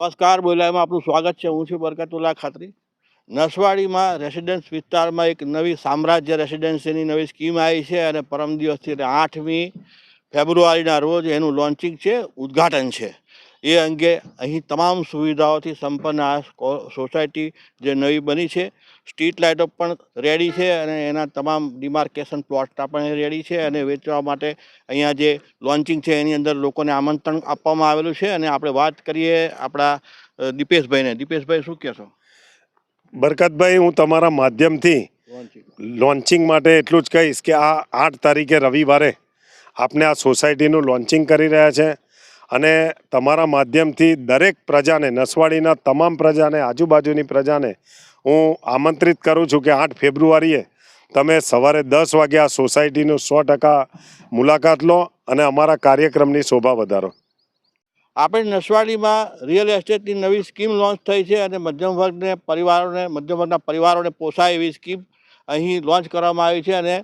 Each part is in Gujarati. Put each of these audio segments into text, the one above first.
નમસ્કાર બોલાયમાં આપનું સ્વાગત છે. હું છું બરકતુલ્લા ખાતરી. નસવાડીમાં રેસિડેન્સ વિસ્તારમાં એક નવી સામ્રાજ્ય રેસિડેન્સીની નવી સ્કીમ આવી છે અને પરમ દિવસથી આઠમી ફેબ્રુઆરીના રોજ એનું લોન્ચિંગ છે, ઉદ્ઘાટન છે. એ અંગે અહીં તમામ સુવિધાઓથી સંપન્ન આ સોસાયટી જે નવી બની છે સ્ટ્રીટ લાઇટો પણ રેડી છે અને એના તમામ ડિમાર્કેશન પ્લોટના પણ રેડી છે અને વેચવા માટે અહીંયા જે લોન્ચિંગ છે એની અંદર લોકોને આમંત્રણ આપવામાં આવેલું છે અને આપણે વાત કરીએ આપણા દીપેશભાઈને. દીપેશભાઈ શું કહેશો? બરકતભાઈ હું તમારા માધ્યમથી લોન્ચિંગ. લોન્ચિંગ માટે એટલું જ કહીશ કે આ આઠ તારીખે રવિવારે આપને આ સોસાયટીનું લોન્ચિંગ કરી રહ્યા છે. અને તમારા માધ્યમથી દરેક પ્રજાને, નસવાડીના તમામ પ્રજાને, આજુબાજુની પ્રજાને હું આમંત્રિત કરું છું કે આઠ ફેબ્રુઆરીએ તમે સવારે દસ વાગે આ સોસાયટીનું સો ટકા મુલાકાત લો અને અમારા કાર્યક્રમની શોભા વધારો. આપણે નસવાડીમાં રિયલ એસ્ટેટની નવી સ્કીમ લોન્ચ થઈ છે અને મધ્યમ વર્ગને પરિવારોને, મધ્યમ વર્ગના પરિવારોને પોસાય એવી સ્કીમ અહીં લોન્ચ કરવામાં આવી છે અને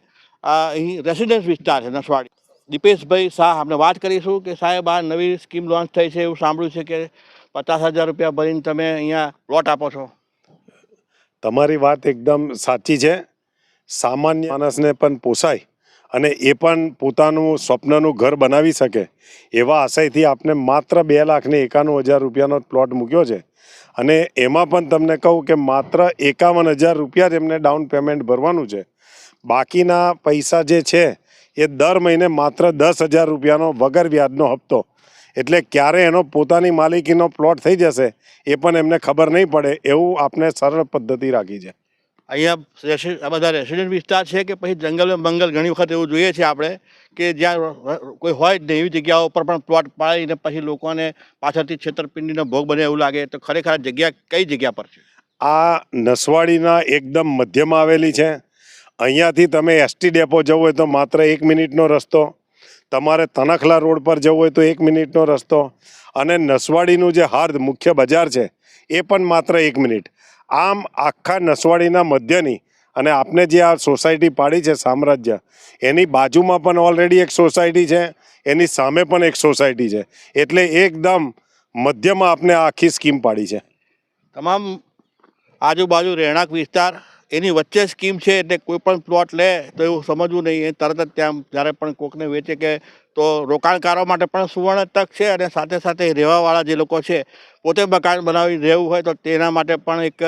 અહીં રેસિડેન્સ વિસ્તાર છે નસવાડી. દીપેશભાઈ શાહ, આપણે વાત કરીશું કે સાહેબ, આ નવી સ્કીમ લોન્ચ થઈ છે એવું સાંભળ્યું છે કે પચાસ હજાર રૂપિયા ભરીને તમે અહીંયા પ્લોટ આપો છો? તમારી વાત એકદમ સાચી છે. સામાન્ય માણસને પણ પોસાય અને એ પણ પોતાનું સ્વપ્નનું ઘર બનાવી શકે એવા આશયથી આપને માત્ર બે લાખને એકાણું હજાર રૂપિયાનો પ્લોટ મૂક્યો છે. અને એમાં પણ તમને કહું કે માત્ર એકાવન હજાર રૂપિયા જ એમને ડાઉન પેમેન્ટ ભરવાનું છે. બાકીના પૈસા જે છે એ દર મહિને માત્ર દસ હજાર રૂપિયાનો વગર વ્યાજનો હપ્તો. એટલે ક્યારે એનો પોતાની માલિકીનો પ્લોટ થઈ જશે એ પણ એમને ખબર નહીં પડે એવું આપણે સરળ પદ્ધતિ રાખી છે. અહીંયા આ બધા રેસિડેન્ટ વિસ્તાર છે કે પછી જંગલ બંગલ ઘણી વખત એવું જોઈએ છે આપણે કે જ્યાં કોઈ હોય જ નહીં એવી જગ્યાઓ પર પણ પ્લોટ પાડીને પછી લોકોને પાછળથી છેતરપિંડીનો ભોગ બને એવું લાગે તો ખરેખર જગ્યા કઈ જગ્યા પર છે? આ નસવાડીના એકદમ મધ્યમાં આવેલી છે. અહીંયાથી તમે એસટી ડેપો જવું હોય તો માત્ર એક મિનિટનો રસ્તો. તમારે તનખલા રોડ પર જવું હોય તો એક મિનિટનો રસ્તો. અને નસવાડીનું જે હાર્દ મુખ્ય બજાર છે, એ પણ માત્ર એક મિનિટ. આમ આખા નસવાડીના મધ્યની અને આપને જે આ સોસાયટી પાડી છે સામ્રાજ્ય, એની બાજુમાં પણ ઓલરેડી એક સોસાયટી છે, એની સામે પણ એક સોસાયટી છે. એટલે એકદમ મધ્યમાં આપને આખી સ્કીમ પાડી છે. તમામ આજુબાજુ રહેણાંક વિસ્તાર એની વચ્ચે સ્કીમ છે એટલે કોઈ પણ પ્લોટ લે તો એવું સમજવું નહીં. એ તરત જ ત્યાં જ્યારે પણ કોકને વેચે કે તો રોકાણકારો માટે પણ સુવર્ણ તક છે અને સાથે સાથે રહેવાવાળા જે લોકો છે, પોતે મકાન બનાવી રહેવું હોય તો તેના માટે પણ એક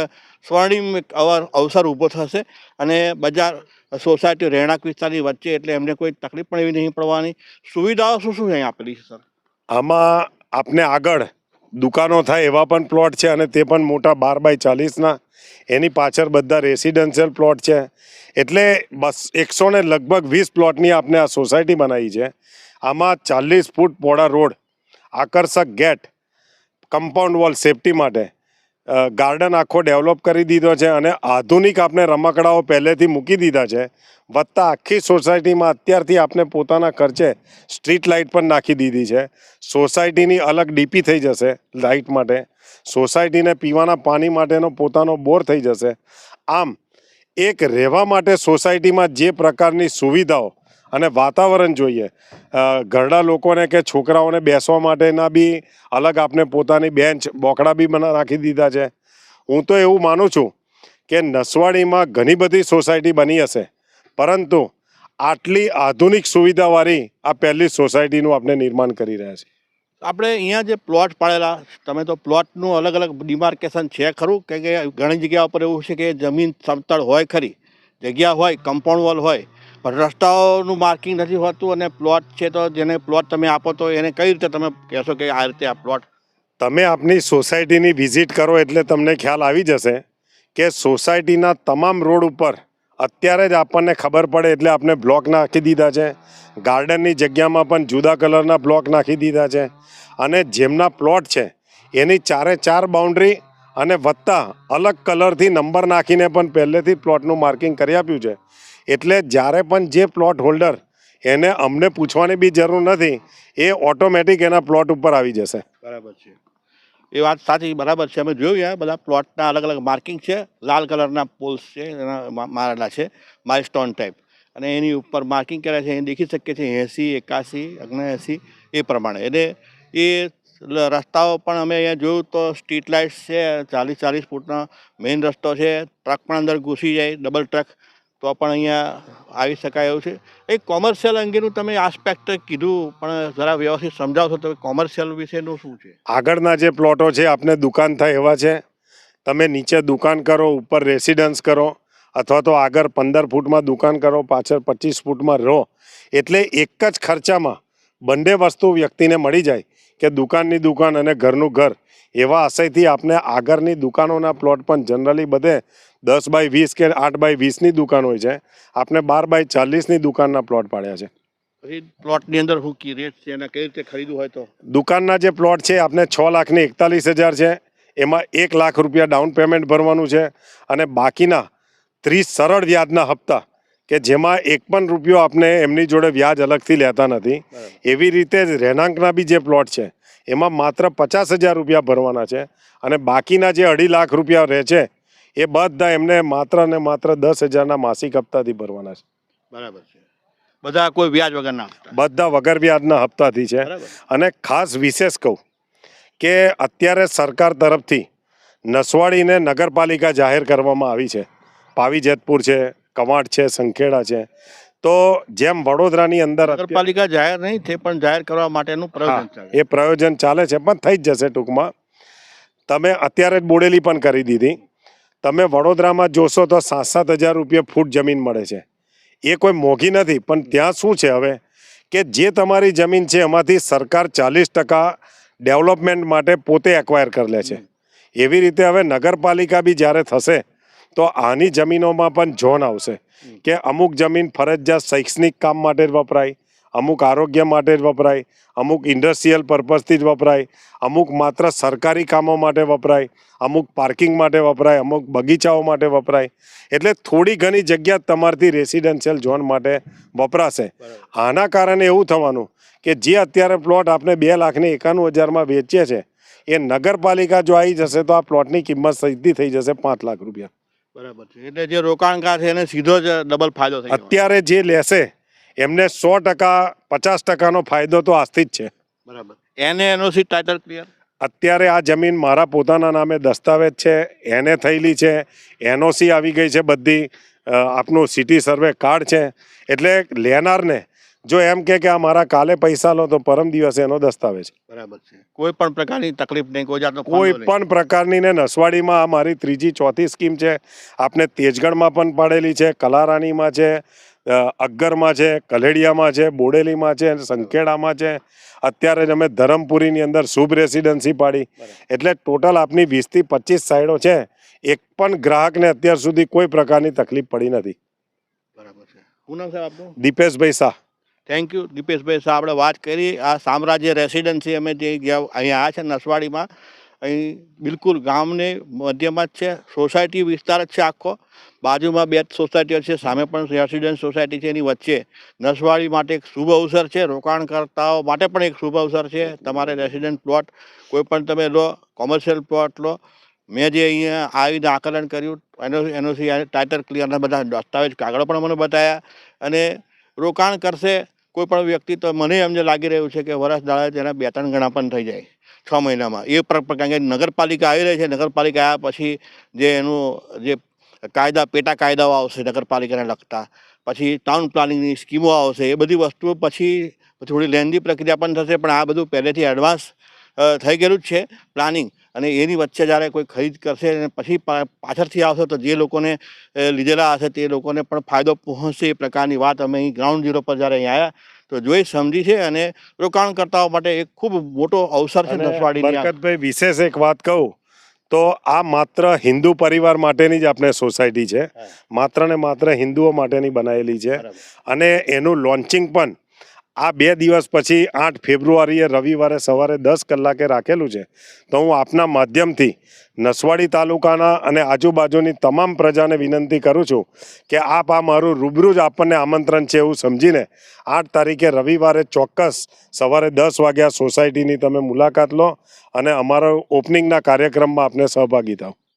સ્વર્ણિમ એક અવસર ઊભો થશે અને બજાર સોસાયટી રહેણાંક વિસ્તારની વચ્ચે એટલે એમને કોઈ તકલીફ પણ એવી નહીં પડવાની. સુવિધાઓ શું શું અહીં આપેલી છે, સર? આમાં આપને આગળ દુકાનો થાય એવા પણ પ્લોટ છે અને તે પણ મોટા બાર બાય ચાલીસના. એની પાછળ બધા રેસિડેન્શિયલ પ્લોટ છે. એટલે બસ એકસો ને લગભગ વીસ પ્લોટની આપણે આ સોસાયટી બનાવી છે. આમાં ચાલીસ ફૂટ પોળા રોડ, આકર્ષક ગેટ કમ્પાઉન્ડ વોલ સેફટી માટે. ગાર્ડન આખો ડેવલપ કરી દીધો છે અને આધુનિક આપણે રમકડાઓ પહેલેથી મૂકી દીધા છે. વત્તા આખી સોસાયટીમાં અત્યારથી આપણે પોતાના ખર્ચે સ્ટ્રીટ લાઇટ પણ નાખી દીધી છે. સોસાયટીની અલગ ડીપી થઈ જશે લાઇટ માટે. સોસાયટીને પીવાના પાણી માટેનો પોતાનો બોર થઈ જશે. આમ, એક રહેવા માટે સોસાયટીમાં જે પ્રકારની સુવિધાઓ અને વાતાવરણ જોઈએ. ઘરડા લોકોને કે છોકરાઓને બેસવા માટેના બી અલગ આપણે પોતાની બેન્ચ, બોકડા બી બના રાખી દીધા છે. હું તો એવું માનું છું કે નસવાડીમાં ઘણી બધી સોસાયટી બની હશે. પરંતુ આટલી આધુનિક સુવિધાવાળી આ પહેલી સોસાયટીનું આપણે નિર્માણ કરી રહ્યા છીએ. આપણે અહીંયા જે પ્લોટ પાડેલા, તમે તો પ્લોટનું અલગ અલગ ડિમાર્કેશન છે ખરું? કે ઘણી જગ્યા ઉપર એવું છે કે જમીન સમતળ હોય ખરી, જગ્યા હોય, કમ્પાઉન્ડ વોલ હોય. રસ્તાઓનું માર્કિંગ નથી હોતું અને પ્લોટ છે તો જેને પ્લોટ તમે આપો તો એને કઈ રીતે તમે કહેશો કે આ રીતે આ પ્લોટ? તમે આપની સોસાયટીની વિઝિટ કરો એટલે તમને ખ્યાલ આવી જશે કે સોસાયટીના તમામ રોડ ઉપર અત્યારે જ આપણને ખબર પડે એટલે આપણે બ્લોક નાખી દીધા છે. ગાર્ડનની જગ્યામાં પણ જુદા કલરના બ્લોક નાખી દીધા છે. અને જેમના પ્લોટ છે, એની ચારે ચાર બાઉન્ડ્રી અને વત્તા અલગ કલરથી નંબર નાખીને પણ પહેલેથી પ્લોટનું માર્કિંગ કરી આપ્યું છે. એટલે જ્યારે પણ જે પ્લોટ હોલ્ડર એને અમને પૂછવાની બી જરૂર નથી, એ ઓટોમેટિક એના પ્લોટ ઉપર આવી જશે. બરાબર છે. એ વાત સાચી, બરાબર છે. અમે જોયું યાર બધા પ્લોટના અલગ અલગ માર્કિંગ છે. લાલ કલરના પોલ્સ છે, એના મારેલા છે, માઇલસ્ટોન ટાઈપ. અને એની ઉપર માર્કિંગ કર્યા છે એ દેખી શકીએ છીએ એંસી, એકાસી ઓગણએંસી એ પ્રમાણે. એટલે એ રસ્તાઓ પણ અમે અહીંયા જોયું તો સ્ટ્રીટ લાઇટ્સ છે, ચાલીસ ચાલીસ ફૂટનો મેઇન રસ્તો છે. ટ્રક પણ અંદર ઘૂસી જાય ડબલ ટ્રક તો પણ અહીંયા આવી શકાય એવું છે. એ કોમર્શિયલ અંગેનું તમે આસ્પેક્ટ કીધું, પણ જરા વ્યવસ્થિત સમજાવશો તો કોમર્શિયલ વિશેનું શું છે? આગળના જે પ્લોટો છે, આપને દુકાન થાય એવા છે. તમે નીચે દુકાન કરો, ઉપર રેસિડન્સ કરો, અથવા તો આગળ પંદર ફૂટમાં દુકાન કરો, પાછળ પચીસ ફૂટમાં રહો. એટલે એક જ ખર્ચામાં બંને વસ્તુ વ્યક્તિને મળી જાય. કે દુકાનની દુકાન અને ઘરનું ઘર એવા આશયથી આપને આગળની દુકાનોના પ્લોટ પણ જનરલી બધે દસ બાય વીસ કે આઠ બાય વીસની દુકાન હોય છે. આપણે બાર બાય ચાલીસની દુકાનના પ્લોટ પાડ્યા છે. પ્લોટની અંદર શું કી રેટ છે અને કઈ રીતે ખરીદવું હોય તો? દુકાનના જે પ્લોટ છે આપણે છ લાખની એકતાલીસ હજાર છે. એમાં એક લાખ રૂપિયા ડાઉન પેમેન્ટ ભરવાનું છે અને બાકીના ત્રીસ સરળ વ્યાજના હપ્તા કે જેમાં એક પણ રૂપિયો આપણે એમની જોડે વ્યાજ અલગથી લેતા નથી. એવી રીતે જ રહેણાંકના બી જે પ્લોટ છે એમાં માત્ર પચાસ હજાર રૂપિયા ભરવાના છે અને બાકીના જે અઢી લાખ રૂપિયા રહે છે એ બધા એમને માત્ર ને માત્ર દસ હજારના માસિક હપ્તાથી ભરવાના છે. બરાબર છે. બધા કોઈ વ્યાજ વગરના બધા વગર વ્યાજના હપ્તાથી છે. અને ખાસ વિશેષ કહું કે અત્યારે સરકાર તરફથી નસવાડીને નગરપાલિકા જાહેર કરવામાં આવી છે. પાવી જેતપુર છે કવાંટ છે સંખેડા છે. તો જેમ વડોદરાની અંદર નગરપાલિકા જાહેર નહીં તે પણ જાહેર કરવા માટેનું પ્રયોજન એ પ્રયોજન ચાલે છે પણ થઈ જ જશે ટૂંકમાં. તમે અત્યારે જ બોડેલી પણ કરી દીધી. તમે વડોદરામાં જોશો તો સાત સાત હજાર રૂપિયા ફૂટ જમીન મળે છે. એ કોઈ મોંઘી નથી પણ ત્યાં શું છે હવે? કે જે તમારી જમીન છે એમાંથી સરકાર ચાલીસ ટકા ડેવલપમેન્ટ માટે પોતે એક્વાયર કરી લે છે. એવી રીતે હવે નગરપાલિકા બી જ્યારે થશે તો આની જમીનોમાં પણ ઝોન આવશે. કે અમુક જમીન ફરજિયાત શૈક્ષણિક કામ માટે જ વપરાય અમુક આરોગ્ય માટે જ વપરાય અમુક ઇન્ડસ્ટ્રીયલ પર્પઝથી જ વપરાય અમુક માત્ર સરકારી કામો માટે વપરાય અમુક પાર્કિંગ માટે વપરાય અમુક બગીચાઓ માટે વપરાય. એટલે થોડી ઘણી જગ્યા તમારથી રેસિડેન્શિયલ ઝોન માટે વપરાશે. આના કારણે એવું થવાનું કે જે અત્યારે પ્લોટ આપણે બે લાખને એકાણું હજારમાં વેચીએ છીએ એ નગરપાલિકા જો આવી જશે તો આ પ્લોટની કિંમત સીધી થઈ જશે પાંચ લાખ રૂપિયા. બરાબર છે. એટલે જે રોકાણકાર છે એને સીધો જ ડબલ ફાયદો થાય અત્યારે જે લેશે એમને સો ટકા પચાસ ટકાનો ફાયદો તો આજથી જ છે. બરાબર. એને એનઓસી ટાઇટલ ક્લિયર અત્યારે આ જમીન મારા પોતાના નામે દસ્તાવેજ છે એને થયેલી છે એનઓસી આવી ગઈ છે બધી આપનું સિટી સર્વે કાર્ડ છે. એટલે લેનારને જો એમ કે કે આ મારા કાલે પૈસા લો તો પરમ દિવસે એનો દસ્તાવેજ. બરાબર છે. કોઈ પણ પ્રકારની તકલીફ નહીં કોઈ જાતનો કોઈ પણ પ્રકારની ને નસવાડીમાં આ મારી ત્રીજી ચોથી સ્કીમ છે. આપને તેજગઢમાં પણ પાડેલી છે કલારાણીમાં છે અગરમાં છે કલેડિયામાં છે બોડેલીમાં છે સંખેડામાં છે. અત્યારે જ અમે ધરમપુરીની અંદર શુભ રેસિડેન્સી પાડી. એટલે ટોટલ આપની વીસથી પચીસ સાઈડો છે. એક પણ ગ્રાહકને અત્યાર સુધી કોઈ પ્રકારની તકલીફ પડી નથી. બરાબર છે. શું નામ સાહેબ આપનું? દીપેશભાઈ શાહ. થેન્ક યુ દીપેશભાઈ સાહેબ, આપણે વાત કરી. આ સામ્રાજ્ય રેસિડેન્સી અમે જે અહીંયા આ છે, નસવાડીમાં. અહીં બિલકુલ ગામને મધ્યમાં જ છે. સોસાયટી વિસ્તાર જ છે આખો. બાજુમાં બે સોસાયટીઓ છે, સામે પણ રેસિડન્સ સોસાયટી છે એની વચ્ચે. નસવાડી માટે એક શુભ અવસર છે, રોકાણકર્તાઓ માટે પણ એક શુભ અવસર છે. તમારે રેસિડેન્ટ પ્લોટ કોઈ પણ તમે લો કોમર્શિયલ પ્લોટ લો. મેં જે અહીંયા આવીને આકલન કર્યું, એનો એનોસી ટાઇટલ ક્લિયરના બધા દસ્તાવેજ કાગળો પણ મને બતાવ્યા અને રોકાણ કરશે કોઈ પણ વ્યક્તિ તો મને એમ જે લાગી રહ્યું છે કે વરસ દાડા તેના બે ત્રણ ગણા પણ થઈ જાય, છ મહિનામાં. એ કારણ કે નગરપાલિકા આવી રહી છે, નગરપાલિકા આવ્યા પછી જે એનું, જે કાયદા, પેટા કાયદાઓ આવશે નગરપાલિકાને લગતા, પછી ટાઉન પ્લાનિંગની સ્કીમો આવશે, એ બધી વસ્તુઓ પછી થોડી લેન્ધી પ્રક્રિયા પણ થશે, પણ આ બધું પહેલેથી એડવાન્સ થઈ ગયેલું જ છે. પ્લાનિંગ અને એની વચ્ચે જ્યારે કોઈ ખરીદ કરશે અને પછી પાછળથી આવશે તો જે લોકોને લીધેલા હશે તે લોકોને પણ ફાયદો પહોંચશે એ પ્રકારની વાત અમે અહીં ગ્રાઉન્ડ ઝીરો પર જ્યારે અહીં આવ્યા તો જોઈ સમજી છે અને રોકાણકર્તાઓ માટે એક ખૂબ મોટો અવસર છે બરકતભાઈ વિશેષ એક વાત કહું તો આ માત્ર હિન્દુ પરિવાર માટેની જ આપણે સોસાયટી છે. માત્ર ને માત્ર હિન્દુઓ માટેની બનાવેલી છે. અને એનું લોન્ચિંગ પણ આ બે દિવસ પછી આઠ ફેબ્રુઆરીએ રવિવારે સવારે દસ કલાકે રાખેલું છે. તો હું આપના માધ્યમથી નસવાડી તાલુકાના અને આજુબાજુની તમામ પ્રજાને વિનંતી કરું છું કે આપ આ મારું રૂબરૂ જ આપણને આમંત્રણ છે એવું સમજીને આઠ તારીખે રવિવારે ચોક્કસ સવારે દસ વાગ્યા સોસાયટીની તમે મુલાકાત લો અને અમારા ઓપનિંગના કાર્યક્રમમાં આપને સહભાગી થાવ.